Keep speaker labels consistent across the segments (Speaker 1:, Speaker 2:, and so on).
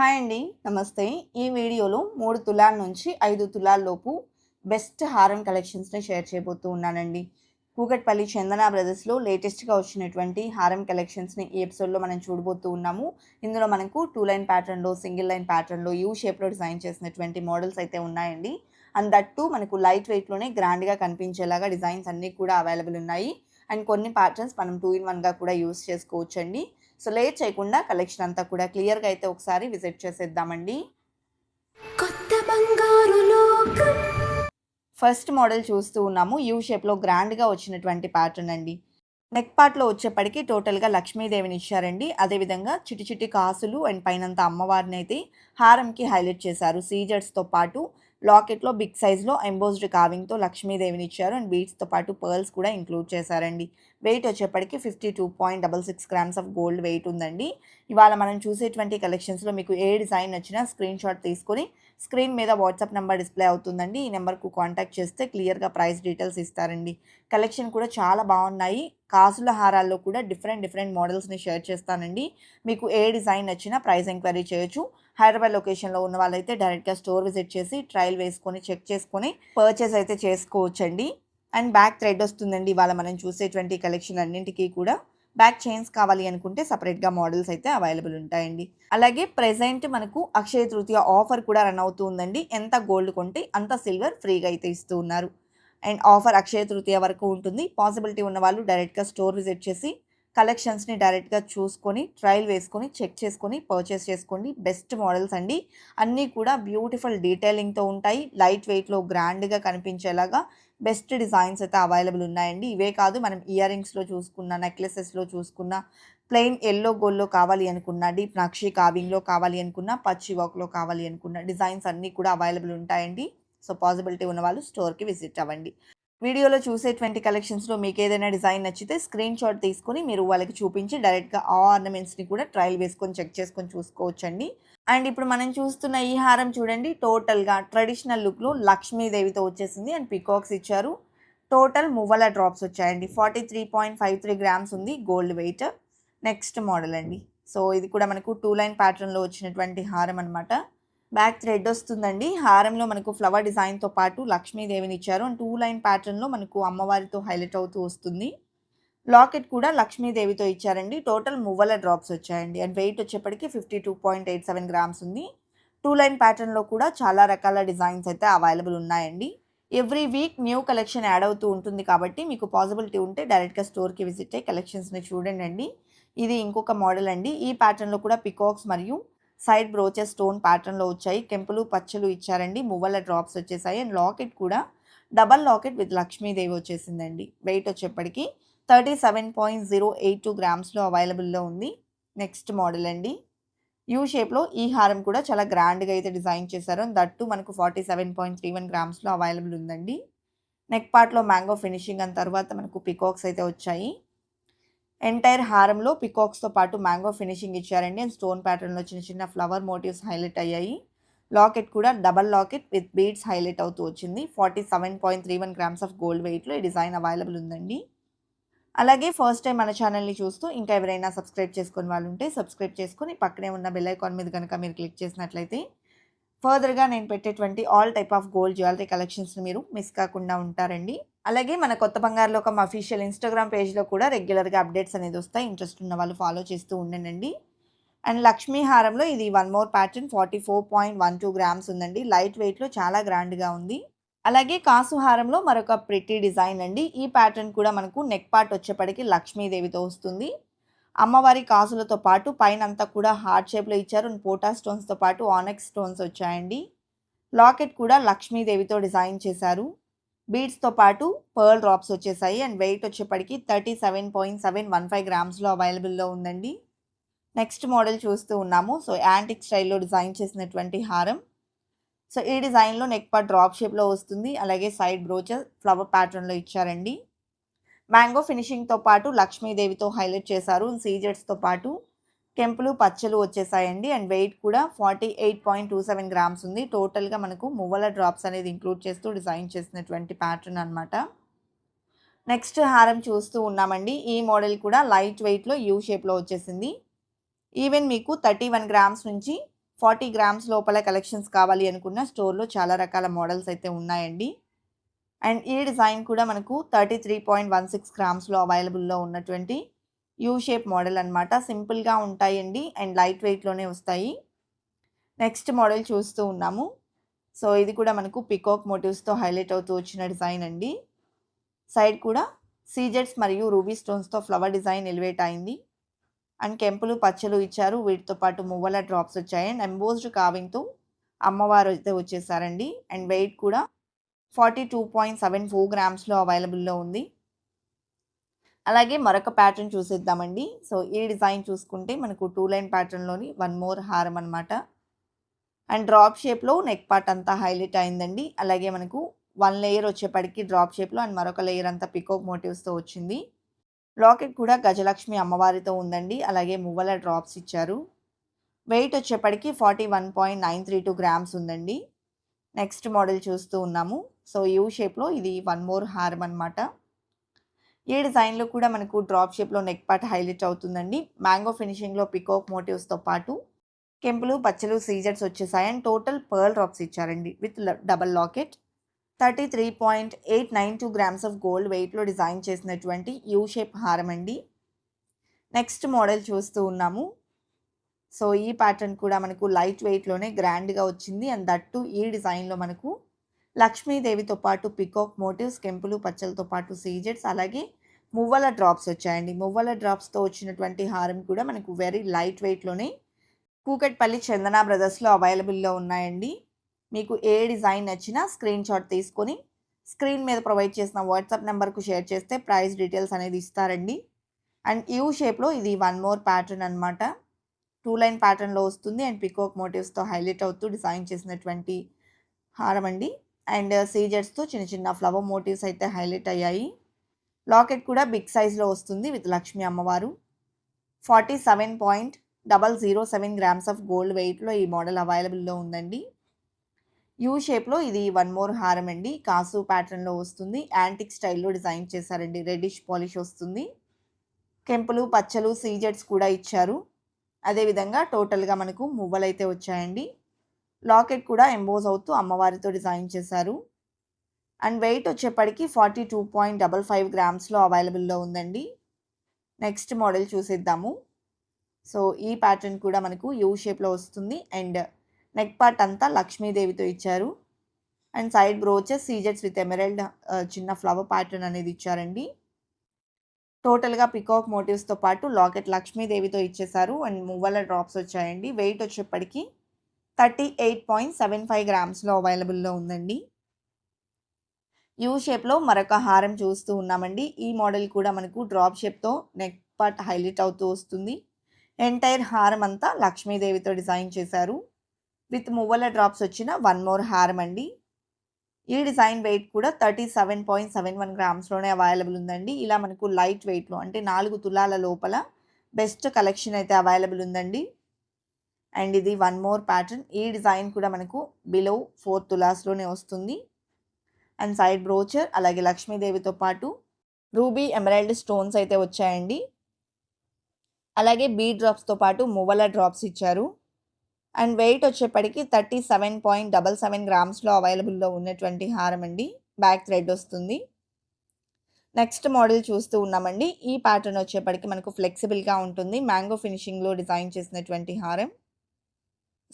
Speaker 1: Hi అండి. నమస్తే. ఈ వీడియోలో మూడు తులాల నుంచి ఐదు తులాల లోపు బెస్ట్ హారం కలెక్షన్స్ని షేర్ చేయబోతూ ఉన్నానండి. కూకట్పల్లి చందన బ్రదర్స్లో లేటెస్ట్గా వచ్చినటువంటి హారం కలెక్షన్స్ని ఈ ఎపిసోడ్లో మనం చూడబోతూ ఉన్నాము. ఇందులో మనకు టూ లైన్ ప్యాటర్న్లో సింగిల్ లైన్ ప్యాటర్న్లో యూ షేప్లో డిజైన్ చేసినటువంటి మోడల్స్ అయితే ఉన్నాయండి. అండ్ దట్టు మనకు లైట్ వెయిట్లోనే గ్రాండ్గా కనిపించేలాగా డిజైన్స్ అన్నీ కూడా అవైలబుల్ ఉన్నాయి. అండ్ కొన్ని ప్యాటర్న్స్ మనం టూ ఇన్ వన్గా కూడా యూస్ చేసుకోవచ్చండి. సో లేట్ చేయకుండా కలెక్షన్ అంతా కూడా క్లియర్గా అయితే ఒకసారి విజిట్ చేసేద్దామండి.
Speaker 2: కొత్త బంగారు లోకం.
Speaker 1: ఫస్ట్ మోడల్ చూస్తూ ఉన్నాము. యూ షేప్లో గ్రాండ్గా వచ్చినటువంటి ప్యాటర్న్ అండి. నెక్ పార్ట్లో వచ్చేప్పటికి టోటల్గా లక్ష్మీదేవిని ఇచ్చారండి. అదేవిధంగా చిటి చిటి కాసులు అండ్ పైనంత అమ్మవారిని అయితే హారంకి హైలైట్ చేశారు. సీజర్స్తో పాటు లాకెట్లో బిగ్ సైజ్లో ఎంబోస్డ్ కావింగ్తో లక్ష్మీదేవిని ఇచ్చారు. అండ్ బీట్స్తో పాటు పర్ల్స్ కూడా ఇంక్లూడ్ చేశారండి. వెయిట్ వచ్చేప్పటికి fifty two point double six grams of gold weight ఉందండి. ఇవాళ మనం చూసేటువంటి కలెక్షన్స్లో మీకు ఏ డిజైన్ వచ్చినా స్క్రీన్ షాట్ తీసుకొని స్క్రీన్ మీద వాట్సాప్ నెంబర్ డిస్ప్లే అవుతుందండి. ఈ నెంబర్కు కాంటాక్ట్ చేస్తే క్లియర్గా ప్రైస్ డీటెయిల్స్ ఇస్తారండి. కలెక్షన్ కూడా చాలా బాగున్నాయి. కాసుల హారాల్లో కూడా డిఫరెంట్ డిఫరెంట్ మోడల్స్ని షేర్ చేస్తానండి. మీకు ఏ డిజైన్ నచ్చినా ప్రైస్ ఎంక్వైరీ చేయొచ్చు. హైదరాబాద్ లొకేషన్లో ఉన్న వాళ్ళైతే డైరెక్ట్గా స్టోర్ విజిట్ చేసి ట్రయల్ వేసుకొని చెక్ చేసుకొని పర్చేస్ అయితే చేసుకోవచ్చండి. అండ్ బ్యాక్ థ్రెడ్ వస్తుందండి ఇవాళ మనం చూసేటువంటి కలెక్షన్ అన్నింటికీ కూడా. బ్యాక్ చైన్స్ కావాలి అనుకుంటే సపరేట్గా మోడల్స్ అయితే అవైలబుల్ ఉంటాయండి. అలాగే ప్రెజెంట్ మనకు అక్షయ తృతీయ ఆఫర్ కూడా రన్ అవుతూ ఉందండి ఎంత గోల్డ్ కొంటే అంత సిల్వర్ ఫ్రీగా అయితే ఇస్తూ ఉన్నారు. అండ్ ఆఫర్ అక్షయ తృతీయ వరకు ఉంటుంది. పాసిబిలిటీ ఉన్న వాళ్ళు డైరెక్ట్గా స్టోర్ విజిట్ చేసి కలెక్షన్స్ని డైరెక్ట్గా చూసుకొని ట్రయల్ వేసుకొని చెక్ చేసుకొని పర్చేస్ చేసుకోండి. బెస్ట్ మోడల్స్ అండి. అన్నీ కూడా బ్యూటిఫుల్ డీటెయిలింగ్తో ఉంటాయి. లైట్ వెయిట్లో గ్రాండ్గా కనిపించేలాగా బెస్ట్ డిజైన్స్ అయితే అవైలబుల్ ఉన్నాయండి. ఇవే కాదు మనం ఇయర్ రింగ్స్లో చూసుకున్న నెక్లెసెస్లో చూసుకున్న ప్లెయిన్ ఎల్లో గోల్డ్లో కావాలి అనుకున్న డీప్ నక్షి కావింగ్లో కావాలి అనుకున్న పచ్చి వర్క్లో కావాలి అనుకున్న డిజైన్స్ అన్నీ కూడా అవైలబుల్ ఉంటాయండి. సో పాసిబిలిటీ ఉన్న వాళ్ళు స్టోర్కి విజిట్ అవ్వండి. వీడియోలో చూసేటువంటి కలెక్షన్స్లో మీకు ఏదైనా డిజైన్ నచ్చితే స్క్రీన్ షాట్ తీసుకొని మీరు వాళ్ళకి చూపించి డైరెక్ట్గా ఆ ఆర్నమెంట్స్ని కూడా ట్రయల్ వేసుకొని చెక్ చేసుకొని చూసుకోవచ్చండి. అండ్ ఇప్పుడు మనం చూస్తున్న ఈ హారం చూడండి టోటల్గా ట్రెడిషనల్ లుక్లో లక్ష్మీదేవితో వచ్చేసింది అండ్ పికాక్స్ ఇచ్చారు. టోటల్ మువ్వల డ్రాప్స్ వచ్చాయండి. Forty three point five three grams ఉంది గోల్డ్ వెయిట్ నెక్స్ట్ మోడల్ అండి. సో ఇది కూడా మనకు టూ లైన్ ప్యాటర్న్లో వచ్చినటువంటి హారం అనమాట బ్యాక్ థ్రెడ్ వస్తుందండి. హారంలో మనకు ఫ్లవర్ డిజైన్తో పాటు లక్ష్మీదేవిని ఇచ్చారు. అండ్ టూ లైన్ ప్యాటర్న్లో మనకు అమ్మవారితో హైలైట్ అవుతూ వస్తుంది. లాకెట్ కూడా లక్ష్మీదేవితో ఇచ్చారండి. టోటల్ మువ్వల డ్రాప్స్ వచ్చాయండి. అండ్ వెయిట్ వచ్చేప్పటికి fifty two point eight seven grams ఉంది. టూ లైన్ ప్యాటర్న్లో కూడా చాలా రకాల డిజైన్స్ అయితే అవైలబుల్ ఉన్నాయండి. Every week new collection add అవుతూ ఉంటుంది కాబట్టి మీకు పాసిబిలిటీ ఉంటే డైరెక్ట్గా స్టోర్కి విజిట్ అయ్యి కలెక్షన్స్ని చూడండి అండి ఇది ఇంకొక మోడల్ అండి. ఈ ప్యాటర్న్లో కూడా పికాక్స్ మరియు సైడ్ బ్రోచెస్ స్టోన్ ప్యాటర్న్లో వచ్చాయి. కెంపులు పచ్చలు ఇచ్చారండి. మువ్వల డ్రాప్స్ వచ్చేసాయి. అండ్ లాకెట్ కూడా డబల్ లాకెట్ విత్ లక్ష్మీదేవి వచ్చేసిందండి. వెయిట్ వచ్చేప్పటికి thirty seven point zero eight two గ్రామ్స్లో అవైలబుల్లో ఉంది. నెక్స్ట్ మోడల్ అండి. యూ షేప్లో ఈ హారం కూడా చాలా గ్రాండ్గా అయితే డిజైన్ చేశారు. దట్టు మనకు forty seven point three one గ్రామ్స్లో available ఉందండి. నెక్ పార్ట్లో మ్యాంగో ఫినిషింగ్ అని తర్వాత మనకు పికాక్స్ అయితే వచ్చాయి. ఎంటైర్ హారంలో పికాక్స్తో పాటు మ్యాంగో ఫినిషింగ్ ఇచ్చారండి. అండ్ స్టోన్ ప్యాటర్న్లో చిన్న చిన్న ఫ్లవర్ మోటివ్స్ హైలైట్ అయ్యాయి. లాకెట్ కూడా double locket with beads highlight అవుతూ వచ్చింది. Forty seven point three one grams of gold వెయిట్లో ఈ డిజైన్ అవైలబుల్ ఉందండి. అలాగే ఫస్ట్ టైం మన ఛానల్ని చూస్తూ ఇంకా ఎవరైనా సబ్స్క్రైబ్ చేసుకుని వాళ్ళు ఉంటే సబ్స్క్రైబ్ చేసుకుని పక్కనే ఉన్న బెల్ ఐకాన్ మీద కనుక మీరు క్లిక్ చేసినట్లయితే ఫర్దర్గా నేను పెట్టేటువంటి all type of gold jewellery కలెక్షన్స్ని మీరు మిస్ కాకుండా ఉంటారండి. అలాగే మన కొత్త బంగారులో ఒక అఫీషియల్ ఇన్స్టాగ్రామ్ పేజ్లో కూడా రెగ్యులర్గా అప్డేట్స్ అనేది వస్తాయి. ఇంట్రెస్ట్ ఉన్న వాళ్ళు ఫాలో చేస్తూ ఉండండి అండ్ లక్ష్మీ హారంలో ఇది one more pattern forty four point one two grams ఉందండి లైట్ వెయిట్లో చాలా గ్రాండ్గా ఉంది. అలాగే కాసు హారంలో మరొక ప్రిటీ డిజైన్ అండి. ఈ ప్యాటర్న్ కూడా మనకు నెక్ పార్ట్ వచ్చేప్పటికి లక్ష్మీదేవితో వస్తుంది. అమ్మవారి కాసులతో పాటు పైన అంతా కూడా హార్ట్ షేప్లో ఇచ్చారు. అండ్ పోటా స్టోన్స్తో పాటు ఆనెక్స్ స్టోన్స్ వచ్చాయండి. లాకెట్ కూడా లక్ష్మీదేవితో డిజైన్ చేశారు. బీడ్స్తో పాటు పర్ల్ డ్రాప్స్ వచ్చేసాయి. అండ్ వెయిట్ వచ్చేప్పటికి thirty seven point seven one five గ్రామ్స్లో అవైలబుల్లో ఉందండి. నెక్స్ట్ మోడల్ చూస్తూ ఉన్నాము. సో యాంటిక్ స్టైల్లో డిజైన్ చేసినటువంటి హారం. సో ఈ డిజైన్లో నెక్ పార్ట్ డ్రాప్ షేప్లో వస్తుంది. అలాగే సైడ్ బ్రోచర్ ఫ్లవర్ ప్యాటర్న్లో ఇచ్చారండి. మ్యాంగో ఫినిషింగ్తో పాటు లక్ష్మీదేవితో హైలైట్ చేశారు. సీజెట్స్తో పాటు కెంపులు పచ్చలు వచ్చేసాయండి. అండ్ వెయిట్ కూడా forty eight point two seven grams ఉంది. టోటల్గా మనకు మువ్వల డ్రాప్స్ అనేది ఇంక్లూడ్ చేస్తూ డిజైన్ చేసినటువంటి ప్యాటర్న్ అనమాట నెక్స్ట్ హారం చూస్తూ ఉన్నామండి. ఈ మోడల్ కూడా లైట్ వెయిట్లో యూ షేప్లో వచ్చేసింది. ఈవెన్ మీకు థర్టీ వన్ గ్రామ్స్ నుంచి ఫార్టీ గ్రామ్స్ లోపల కలెక్షన్స్ కావాలి అనుకున్న స్టోర్లో చాలా రకాల మోడల్స్ అయితే ఉన్నాయండి. అండ్ ఈ డిజైన్ కూడా మనకు thirty three point one six గ్రామ్స్లో అవైలబుల్లో ఉన్నటువంటి యూ షేప్ మోడల్ అనమాట సింపుల్గా ఉంటాయండి అండ్ లైట్ వెయిట్లోనే వస్తాయి. నెక్స్ట్ మోడల్ చూస్తూ ఉన్నాము. సో ఇది కూడా మనకు పికాక్ మోటివ్స్తో హైలైట్ అవుతూ వచ్చిన డిజైన్ అండి. సైడ్ కూడా సీజెట్స్ మరియు రూబీ స్టోన్స్తో ఫ్లవర్ డిజైన్ ఎలివేట్ అయింది. అండ్ కెంపులు పచ్చలు ఇచ్చారు. వీటితో పాటు మువ్వల డ్రాప్స్ వచ్చాయి. అండ్ ఎంబోజ్డ్ కావింగ్తో అమ్మవారు అయితే వచ్చేసారండి. అండ్ వెయిట్ కూడా forty two point seven four గ్రామ్స్లో అవైలబుల్లో ఉంది. అలాగే మరొక ప్యాటర్న్ చూసేద్దామండి. సో ఈ డిజైన్ చూసుకుంటే మనకు టూ లైన్ ప్యాటర్న్లోని వన్ మోర్ హారం అనమాట అండ్ డ్రాప్ షేప్లో నెక్ పార్ట్ అంతా హైలైట్ అయిందండి. అలాగే మనకు వన్ లేయర్ వచ్చేప్పటికి డ్రాప్ షేప్లో అండ్ మరొక లేయర్ అంతా పికోక్ మోటివ్స్తో వచ్చింది. లాకెట్ కూడా గజలక్ష్మి అమ్మవారితో ఉందండి. అలాగే మువ్వల డ్రాప్స్ ఇచ్చారు. వెయిట్ వచ్చేప్పటికి forty one point nine three two grams ఉందండి. నెక్స్ట్ మోడల్ చూస్తూ ఉన్నాము. సో యూ షేప్లో ఇది వన్ మోర్ హారం అనమాట ఈ డిజైన్లో కూడా మనకు డ్రాప్ షేప్లో నెక్ పార్ట్ హైలైట్ అవుతుందండి. మ్యాంగో ఫినిషింగ్లో పికోక్ మోటివ్స్తో పాటు కెంపులు పచ్చలు సీజర్స్ వచ్చేసాయి. అండ్ టోటల్ పర్ల్ డ్రాప్స్ ఇచ్చారండి with double locket. Thirty three point eight nine two grams of gold వెయిట్లో డిజైన్ చేసినటువంటి యూ షేప్ హారం అండి నెక్స్ట్ మోడల్ చూస్తూ ఉన్నాము. సో ఈ ప్యాటర్న్ కూడా మనకు లైట్ వెయిట్లోనే గ్రాండ్గా వచ్చింది. అండ్ దట్టు ఈ డిజైన్లో మనకు లక్ష్మీదేవితో పాటు పికాక్ మోటివ్స్ కెంపులు పచ్చలతో పాటు సీజెట్స్ అలాగే మువ్వల డ్రాప్స్ వచ్చాయండి. మువ్వల డ్రాప్స్తో వచ్చినటువంటి హారం కూడా మనకు వెరీ లైట్ వెయిట్లోనే కూకట్పల్లి చందన బ్రదర్స్లో అవైలబుల్లో ఉన్నాయండి. మీకు ఏ డిజైన్ నచ్చినా స్క్రీన్ షాట్ తీసుకొని స్క్రీన్ మీద ప్రొవైడ్ చేసిన వాట్సాప్ నెంబర్కు షేర్ చేస్తే ప్రైస్ డీటెయిల్స్ అనేది ఇస్తారండి. అండ్ యూ షేప్లో ఇది వన్ మోర్ ప్యాటర్న్ అనమాట టూ లైన్ ప్యాటర్న్లో వస్తుంది అండ్ పికోక్ మోటివ్స్తో హైలైట్ అవుతూ డిజైన్ చేసినటువంటి హారం అండి. అండ్ సీజర్స్తో uh, చిన్న చిన్న ఫ్లవర్ మోటివ్స్ అయితే హైలైట్ అయ్యాయి. లాకెట్ కూడా బిగ్ సైజ్లో వస్తుంది విత్ లక్ష్మీ అమ్మవారు. Forty seven point double zero seven grams of gold వెయిట్లో ఈ మోడల్ అవైలబుల్లో ఉందండి. యూ షేప్లో ఇది వన్ మోర్ హారం అండి. కాసు ప్యాటర్న్లో వస్తుంది. యాంటిక్ స్టైల్లో డిజైన్ చేశారండి. రెడ్డిష్ పాలిష్ వస్తుంది. కెంపులు పచ్చలు సీజెట్స్ కూడా ఇచ్చారు. అదేవిధంగా టోటల్గా మనకు మువ్వలు అయితే వచ్చాయండి. లాకెట్ కూడా ఎంబోజ్ అవుతూ అమ్మవారితో డిజైన్ చేశారు. అండ్ వెయిట్ వచ్చేప్పటికి forty two point double five గ్రామ్స్లో అవైలబుల్లో ఉందండి. నెక్స్ట్ మోడల్ చూసేద్దాము. సో ఈ ప్యాటర్న్ కూడా మనకు యూ షేప్లో వస్తుంది. అండ్ నెక్ పార్ట్ అంతా లక్ష్మీదేవితో ఇచ్చారు. అండ్ సైడ్ బ్రోచెస్ సీజెట్స్ విత్ ఎమెరల్డ్ చిన్న ఫ్లవర్ ప్యాటర్న్ అనేది ఇచ్చారండి. టోటల్గా పికాక్ మోటివ్స్తో పాటు లాకెట్ లక్ష్మీదేవితో ఇచ్చేసారు అండ్ మువ్వల డ్రాప్స్ వచ్చాయండి. వెయిట్ వచ్చేప్పటికి thirty eight point seven five గ్రామ్స్లో అవైలబుల్లో ఉందండి. యూ షేప్లో మరొక హారం చూస్తూ ఉన్నామండి. ఈ మోడల్ కూడా మనకు డ్రాప్ షేప్తో నెక్ పార్ట్ హైలైట్ అవుతూ వస్తుంది. ఎంటైర్ హారం అంతా లక్ష్మీదేవితో డిజైన్ చేశారు. విత్ మువ్వల డ్రాప్స్ వచ్చిన వన్ మోర్ హారం అండి. ఈ డిజైన్ వెయిట్ కూడా thirty seven point seven one గ్రామ్స్లోనే available ఉందండి. ఇలా మనకు లైట్ వెయిట్లో అంటే నాలుగు తులాల లోపల బెస్ట్ కలెక్షన్ అయితే అవైలబుల్ ఉందండి. అండ్ ఇది వన్ మోర్ ప్యాటర్న్ ఈ డిజైన్ కూడా మనకు బిలో ఫోర్ తులాస్లోనే వస్తుంది. అండ్ సైడ్ బ్రోచర్ అలాగే లక్ష్మీదేవితో పాటు రూబీ ఎమరాల్డ్ స్టోన్స్ అయితే వచ్చాయండి. అలాగే బీ డ్రాప్స్తో పాటు మువ్వల డ్రాప్స్ ఇచ్చారు. అండ్ వెయిట్ వచ్చేప్పటికి thirty seven point double seven గ్రామ్స్లో అవైలబుల్లో ఉన్నటువంటి హారం అండి. బ్యాక్ థ్రెడ్ వస్తుంది. నెక్స్ట్ మోడల్ చూస్తూ ఉన్నామండి. ఈ ప్యాటర్న్ వచ్చేప్పటికి మనకు ఫ్లెక్సిబుల్గా ఉంటుంది. మ్యాంగో ఫినిషింగ్లో డిజైన్ చేసినటువంటి హారం.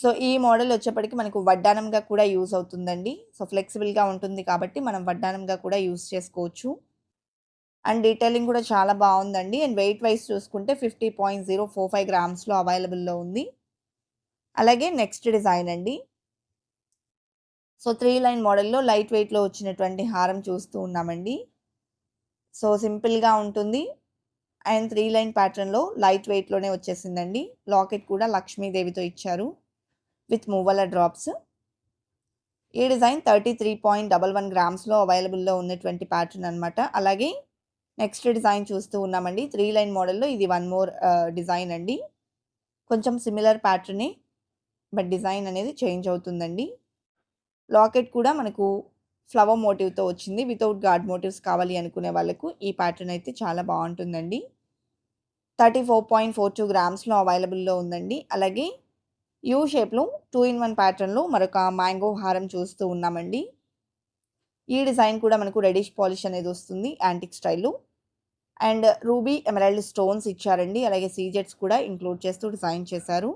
Speaker 1: సో ఈ మోడల్ వచ్చేప్పటికి మనకు వడ్డానంగా కూడా యూస్ అవుతుందండి. సో ఫ్లెక్సిబుల్గా ఉంటుంది కాబట్టి మనం వడ్డానంగా కూడా యూస్ చేసుకోవచ్చు. అండ్ డీటెయిలింగ్ కూడా చాలా బాగుందండి. అండ్ వెయిట్ వైజ్ చూసుకుంటే fifty point zero four five గ్రామ్స్లో అవైలబుల్లో ఉంది. అలాగే నెక్స్ట్ డిజైన్ అండి. సో త్రీ లైన్ మోడల్లో లైట్ వెయిట్లో వచ్చినటువంటి హారం చూస్తూ ఉన్నామండి. సో సింపుల్గా ఉంటుంది. అండ్ త్రీ లైన్ ప్యాటర్న్లో లైట్ వెయిట్లోనే వచ్చేసిందండి. లాకెట్ కూడా లక్ష్మీదేవితో ఇచ్చారు. విత్ మూవల డ్రాప్స్. ఈ design thirty three point double one గ్రామ్స్లో అవైలబుల్లో ఉన్నటువంటి ప్యాటర్న్ అనమాట అలాగే నెక్స్ట్ డిజైన్ చూస్తూ ఉన్నామండి. త్రీ లైన్ మోడల్లో ఇది వన్ మోర్ డిజైన్ అండి. కొంచెం సిమిలర్ ప్యాటర్నే బట్ డిజైన్ అనేది చేంజ్ అవుతుందండి. లాకెట్ కూడా మనకు ఫ్లవర్ మోటివ్తో వచ్చింది. వితౌట్ గార్డ్ మోటివ్స్ కావాలి అనుకునే వాళ్ళకు ఈ ప్యాటర్న్ అయితే చాలా బాగుంటుందండి. Thirty four point four two గ్రామ్స్లో అవైలబుల్లో ఉందండి. అలాగే యూ షేప్లో టూ ఇన్ వన్ ప్యాటర్న్లో మరొక మ్యాంగో హారం చూస్తూ ఉన్నామండి. ఈ డిజైన్ కూడా మనకు రెడిష్ పాలిష్ అనేది వస్తుంది యాంటిక్ స్టైల్లో. అండ్ రూబీ ఎమరాల్డ్ స్టోన్స్ ఇచ్చారండి. అలాగే సీజెట్స్ కూడా ఇంక్లూడ్ చేస్తూ డిజైన్ చేశారు.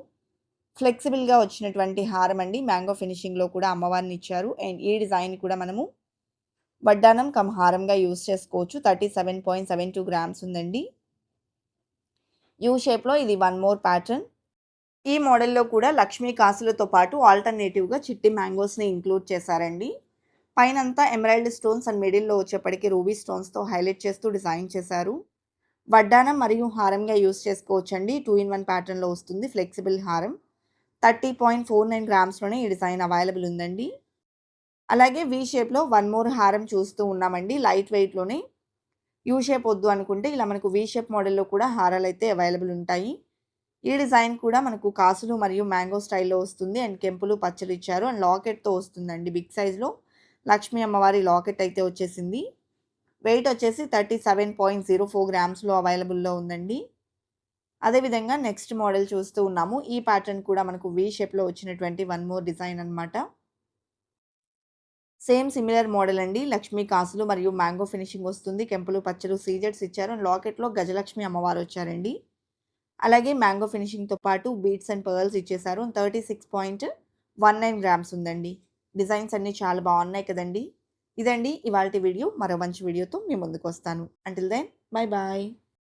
Speaker 1: ఫ్లెక్సిబుల్గా వచ్చినటువంటి హారం అండి. మ్యాంగో ఫినిషింగ్లో కూడా అమ్మవారిని ఇచ్చారు. అండ్ ఈ డిజైన్ కూడా మనము వడ్డానం కమ్ హారంగా యూస్ చేసుకోవచ్చు. Thirty seven point seven two grams ఉందండి. యూ షేప్లో ఇది వన్ మోర్ ప్యాటర్న్. ఈ మోడల్లో కూడా లక్ష్మీ కాసులతో పాటు ఆల్టర్నేటివ్గా చిట్టి మ్యాంగోస్ని ఇంక్లూడ్ చేశారండి. పైనంతా ఎమరాల్డ్ స్టోన్స్ అండ్ మిడిల్లో వచ్చేప్పటికి రూబీ స్టోన్స్తో హైలైట్ చేస్తూ డిజైన్ చేశారు. వడ్డానం మరియు హారంగా యూస్ చేసుకోవచ్చండి. టూ ఇన్ వన్ ప్యాటర్న్లో వస్తుంది ఫ్లెక్సిబుల్ హారం. థర్టీ పాయింట్ ఫోర్ నైన్ గ్రామ్స్లోనే ఈ డిజైన్ అవైలబుల్ ఉందండి. అలాగే వీ షేప్లో వన్ మోర్ హారం చూస్తూ ఉన్నామండి. లైట్ వెయిట్లోనే. యూ షేప్ వద్దు అనుకుంటే ఇలా మనకు వీ షేప్ మోడల్లో కూడా హారాలు అయితే అవైలబుల్ ఉంటాయి. ఈ డిజైన్ కూడా మనకు కాసులు మరియు మ్యాంగో స్టైల్లో వస్తుంది. అండ్ కెంపులు పచ్చలు ఇచ్చారు. అండ్ లాకెట్తో వస్తుందండి బిగ్ సైజ్లో లక్ష్మీ అమ్మవారి లాకెట్ అయితే వచ్చేసింది. వెయిట్ వచ్చేసి thirty seven point zero four గ్రామ్స్లో అవైలబుల్లో ఉందండి. అదేవిధంగా నెక్స్ట్ మోడల్ చూస్తూ ఉన్నాము. ఈ ప్యాటర్న్ కూడా మనకు వీ షేప్లో వచ్చినటువంటి వన్ మోర్ డిజైన్ అనమాట సేమ్ సిమిలర్ మోడల్ అండి. లక్ష్మీ కాసులు మరియు మ్యాంగో ఫినిషింగ్ వస్తుంది. కెంపులు పచ్చలు సీజెట్స్ ఇచ్చారు. అండ్ లాకెట్లో గజలక్ష్మి అమ్మవారు వచ్చారండి. అలాగే మ్యాంగో ఫినిషింగ్తో పాటు బీట్స్ అండ్ పర్ల్స్ ఇచ్చేసారు. Thirty six point one nine grams ఉందండి. డిజైన్స్ అన్నీ చాలా బాగున్నాయి కదండి. ఇదండి ఇవాళ వీడియో. మరో మంచి వీడియోతో మీ ముందుకు వస్తాను. Until then bye bye